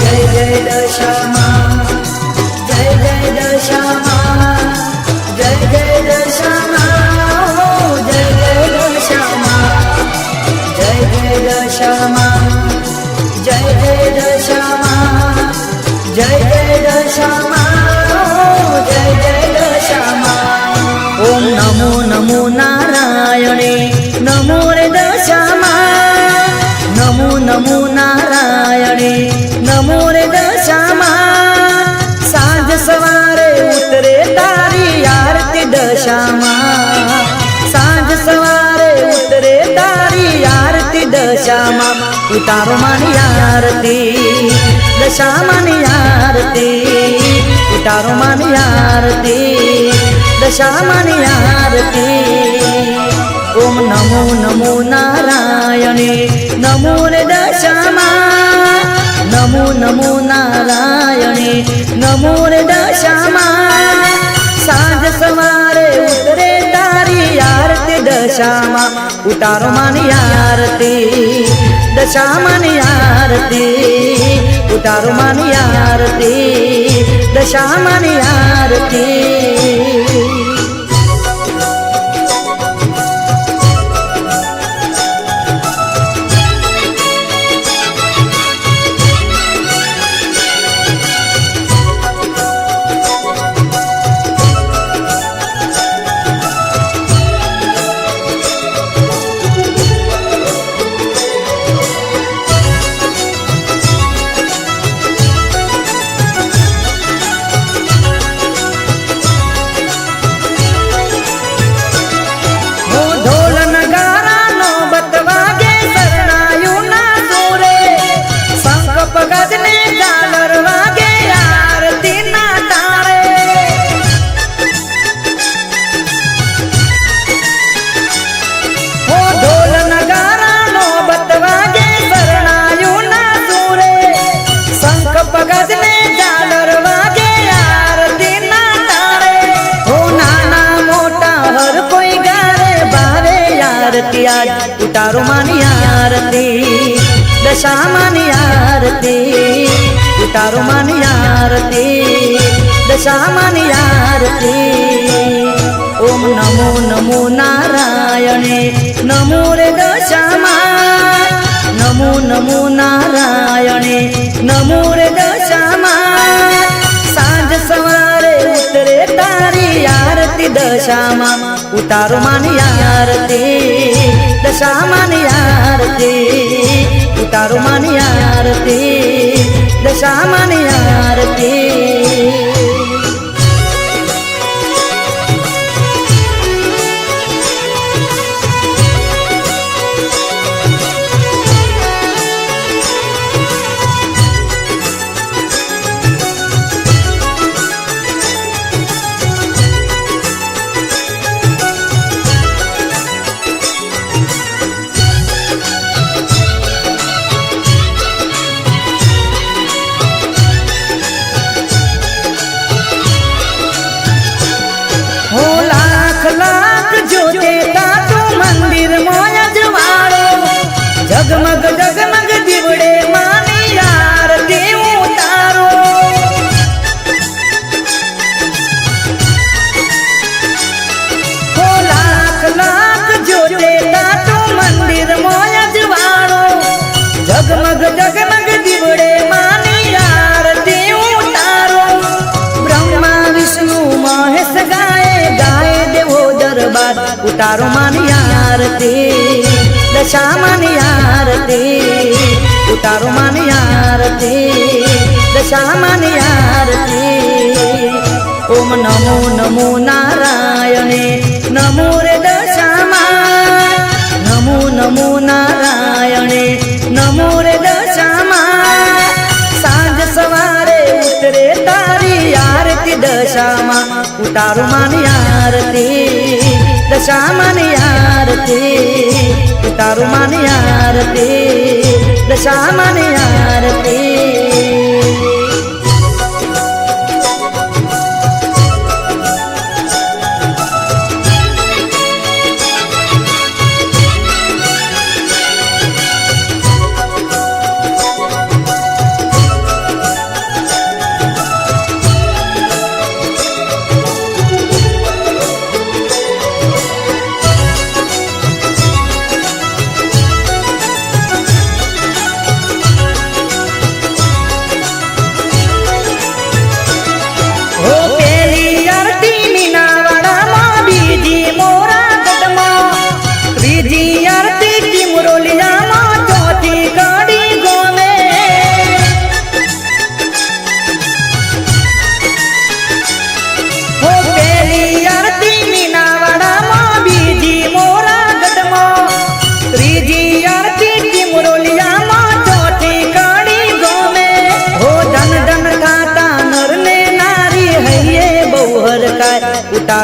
જય જય દશા ઉતારો માની આરતી દશામાની આરતી, ઉતારો માની આરતી દશામાની આરતી. ઓમ નમો નમો નારાયણે, નમો રે દશામાં, નમો નમો નારાયણે, નમો રે દશામાં દશામાં ઉતારો માની આરતી દશામાની આરતી ઉતારો માની આરતી દશામાની આરતી. ઉતારો માની આરતી દશા માની આરતી ઉતારો માની આરતી દશા માની આરતી ઓમ નમો નમો નારાયણે નમો રે દશામાં નમો નમો નારાયણે નમો રે દશામાં સાંજ સવારે ઉતરે તારી આરતી દશામાં ઉતારો માની આરતી દશામાની આરતી ઉતારો માની આરતી દશામાની આરતી. લાખ લાખ જોતે તાતું મંદિર મોય જવાળો જગમગ જગમગ દરબાર ઉતારો યાર આરતી દશા માની આરતી ઉતારો યાર આરતી દશા માની આરતી ઓમ નમો નમો નારાયણે, નમો રે દશામાં, નમો નમો નારાયણે, નમો રે દશામાં. સાંજ સવારે ઉતરે તારી આરતી દશામાં, ઉતારું માની આરતી દશામાની આરતી તારું માની આરતી દશામાની આરતી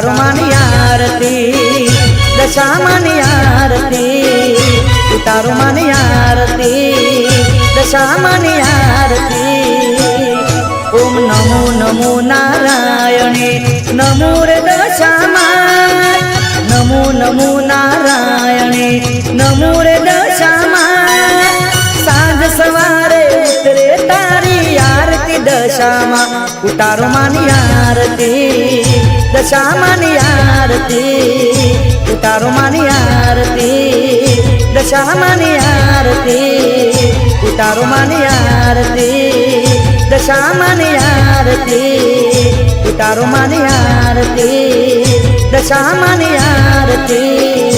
માની આરતી દશામાની આરતી, ઉતારો માની આરતી દશામાની આરતી. ઓમ નમો નમો નારાયણે, નમો રે દશામાં નમો નમો નારાયણે, નમો રે દશામાં સાંજ સવારે ઉતરે તારી આરતી દશામાં, ઉતારો માની આરતી. દશામાની આરતી, ઉતારો માની આરતી દશામાની આરતી, ઉતારો માની આરતી દશામાની આરતી, ઉતારો માની આરતી દશામાની આરતી.